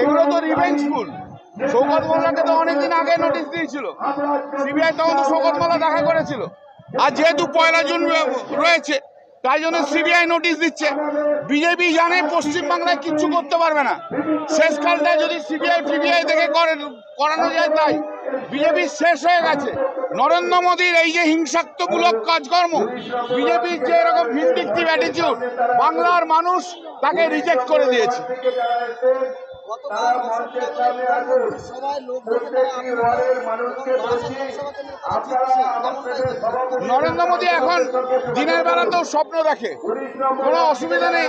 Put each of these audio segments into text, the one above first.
এগুলো তো রিভেঞ্জফুল শৌকত মোল্লাকে তো অনেকদিন আগে নোটিশ দিয়েছিল। সিবিআই তখন তো শৌকত মোল্লা দেখা করেছিল। আর যেহেতু পয়লা জুন রয়েছে তাই জন্য সিবিআই নোটিশ দিচ্ছে। বিজেপি জানে পশ্চিমবাংলায় কিচ্ছু করতে পারবে না। শেষকালটায় যদি সিবিআই ফিবিআই দেখে করে, করানো যায় তাই। বিজেপি শেষ হয়ে গেছে। নরেন্দ্র মোদীর এই যে হিংসাত্মমূলক কাজকর্ম বিজেপির যে এরকম ভিন্ডিকটিভ অ্যাটিটিউড বাংলার মানুষ তাকে রিজেক্ট করে দিয়েছে। নরেন্দ্র মোদী এখন দিনের বেলাতেও স্বপ্ন দেখে। কোনো অসুবিধা নেই।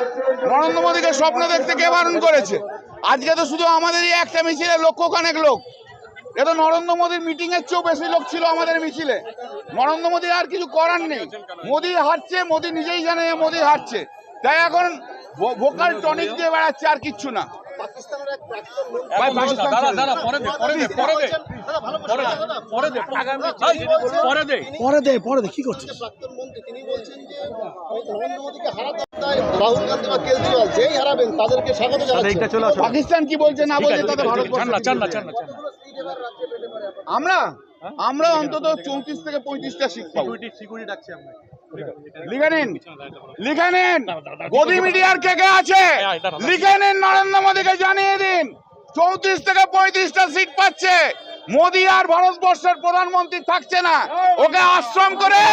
নরেন্দ্র মোদীকে স্বপ্ন দেখতে কে বারণ করেছে? আজকে তো শুধু আমাদেরই একটা মিছিলে লক্ষখানেক লোক। এ তো নরেন্দ্র মোদীর মিটিং এর চেয়েও বেশি লোক ছিল আমাদের মিছিলে। নরেন্দ্র মোদীর আর কিছু করার নেই। মোদী হারছে মোদী নিজেই জানে মোদী হারছে তাই এখন ভোকাল টনিক দিয়ে বেড়াচ্ছে আর কিচ্ছু না। পাকিস্তান দাঁড়া ছেড়ে দাঁড়া দে। পরে দে পরে দে পরে দে দাদা ভালো পরে প্রশ্ন, দে দাদা। পরে দে আগামী পরে দে। পরে দে পরে দে কি করছিস? যে প্রাক্তন মন্ত্রী তিনি বলছেন যে নরেন্দ্র মোদীকে হারাতে তাই রাহুল গান্ধী বা কেজরিওয়াল যেই হারাবেন তাদেরকে স্বাগত জানাচ্ছেন পাকিস্তান কি বলছে না বলছে আমরা? আমরা অন্তত চৌত্রিশ থেকে পঁয়ত্রিশটা সিট পাবো। লিখে নিন। লিখে নিন। গদি মিডিয়ার কে কে আছে? লিখে নিন নরেন্দ্র মোদীকে জানিয়ে দিন। চৌত্রিশ থেকে পঁয়ত্রিশটা সিট পাচ্ছে। মোদী আর ভারতবর্ষের প্রধানমন্ত্রী থাকছে না। ওকে আশ্রম করে